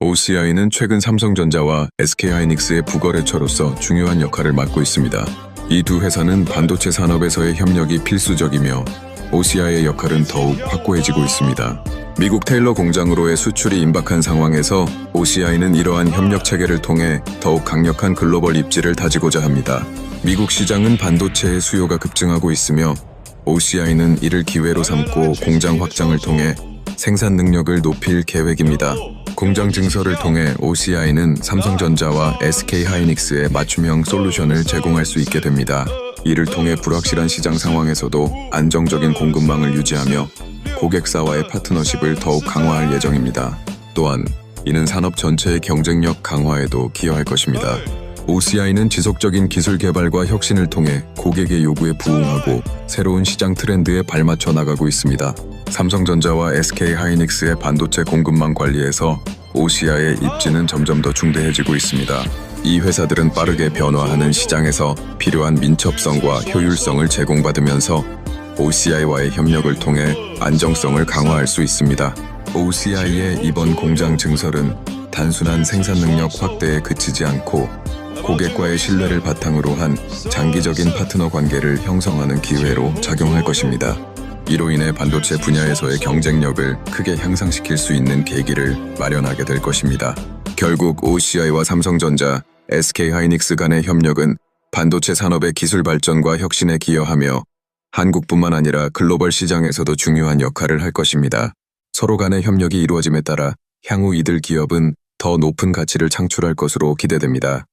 OCI는 최근 삼성전자와 SK하이닉스의 부거래처로서 중요한 역할을 맡고 있습니다. 이 두 회사는 반도체 산업에서의 협력이 필수적이며 OCI의 역할은 더욱 확고해지고 있습니다. 미국 테일러 공장으로의 수출이 임박한 상황에서 OCI는 이러한 협력 체계를 통해 더욱 강력한 글로벌 입지를 다지고자 합니다. 미국 시장은 반도체의 수요가 급증하고 있으며 OCI는 이를 기회로 삼고 공장 확장을 통해 생산 능력을 높일 계획입니다. 공장 증설을 통해 OCI는 삼성전자와 SK하이닉스의 맞춤형 솔루션을 제공할 수 있게 됩니다. 이를 통해 불확실한 시장 상황에서도 안정적인 공급망을 유지하며 고객사와의 파트너십을 더욱 강화할 예정입니다. 또한 이는 산업 전체의 경쟁력 강화에도 기여할 것입니다. OCI는 지속적인 기술 개발과 혁신을 통해 고객의 요구에 부응하고 새로운 시장 트렌드에 발맞춰 나가고 있습니다. 삼성전자와 SK하이닉스의 반도체 공급망 관리에서 OCI의 입지는 점점 더 중대해지고 있습니다. 이 회사들은 빠르게 변화하는 시장에서 필요한 민첩성과 효율성을 제공받으면서 OCI와의 협력을 통해 안정성을 강화할 수 있습니다. OCI의 이번 공장 증설은 단순한 생산 능력 확대에 그치지 않고 고객과의 신뢰를 바탕으로 한 장기적인 파트너 관계를 형성하는 기회로 작용할 것입니다. 이로 인해 반도체 분야에서의 경쟁력을 크게 향상시킬 수 있는 계기를 마련하게 될 것입니다. 결국 OCI와 삼성전자, SK하이닉스 간의 협력은 반도체 산업의 기술 발전과 혁신에 기여하며 한국뿐만 아니라 글로벌 시장에서도 중요한 역할을 할 것입니다. 서로 간의 협력이 이루어짐에 따라 향후 이들 기업은 더 높은 가치를 창출할 것으로 기대됩니다.